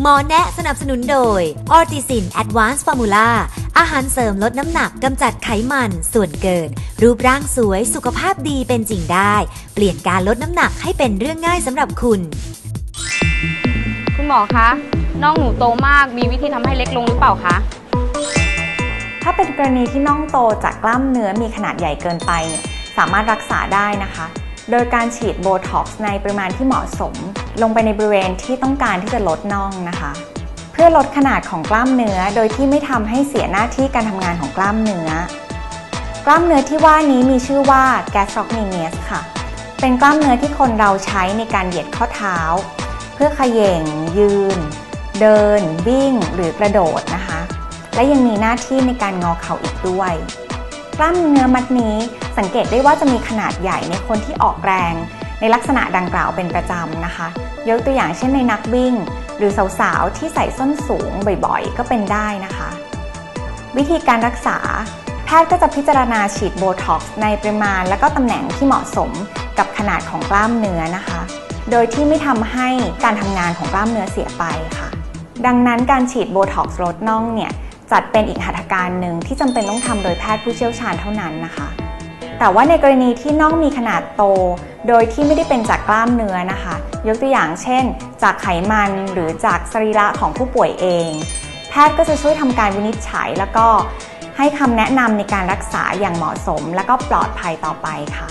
หมอแนะสนับสนุนโดย ออร์ติซินแอดวานซ์ฟอร์มูล่า อาหารเสริมลดน้ำหนักกำจัดไขมัน ส่วนเกิน รูปร่างสวยสุขภาพดีเป็นจริงได้ เปลี่ยนการลดน้ำหนักให้เป็นเรื่องง่ายสำหรับคุณ คุณหมอคะน้องหนูโตมากมีวิธีทำให้เล็กลงหรือเปล่าคะถ้าเป็นกรณีที่น่องโตจากกล้ามเนื้อมีขนาดใหญ่เกินไปเนี่ยสามารถรักษาได้นะคะ โดยการฉีดโบท็อกซ์ในปริมาณที่เหมาะสม ลงไปในบริเวณที่ต้องการที่จะลดน่องนะคะ เพื่อลดขนาดของกล้ามเนื้อ โดยที่ไม่ทำให้เสียหน้าที่การทำงานของกล้ามเนื้อ กล้ามเนื้อที่ว่านี้มีชื่อว่า gastrocnemius ค่ะ เป็นกล้ามเนื้อที่คนเราใช้ในการเหยียดข้อเท้า เพื่อขย่ง ยืน เดิน วิ่ง หรือกระโดดนะคะ และยังมีหน้าที่ในการงอเข่าอีกด้วย กล้ามเนื้อมัดนี้ สังเกตได้ว่าจะมีขนาดใหญ่ในคนที่ออกแรง ในลักษณะดังกล่าวเป็นประจำนะคะ ยกตัวอย่างเช่นในนักวิ่ง หรือสาวๆที่ใส่ส้นสูงบ่อยๆ ก็เป็นได้นะคะ วิธีการรักษา แพทย์ก็จะพิจารณาฉีดโบท็อกซ์ในปริมาณและก็ตำแหน่งที่เหมาะสมกับขนาดของกล้ามเนื้อนะคะ โดยที่ไม่ทำให้การทำงานของกล้ามเนื้อเสียไปค่ะ ดังนั้นการฉีดโบท็อกซ์ลดน่องเนี่ยจัดเป็นอีกหัตถการหนึ่งที่จำเป็นต้องทำโดยแพทย์ผู้เชี่ยวชาญเท่านั้นนะคะ แต่ว่าในกรณีที่น่องมีขนาดโต โดยที่ไม่ได้เป็นจากกล้ามเนื้อนะคะ ยกตัวอย่างเช่น จากไขมันหรือจากสรีระของผู้ป่วยเอง แพทย์ก็จะช่วยทำการวินิจฉัยแล้วก็ให้คำแนะนำในการรักษาอย่างเหมาะสม และก็ปลอดภัยต่อไปค่ะ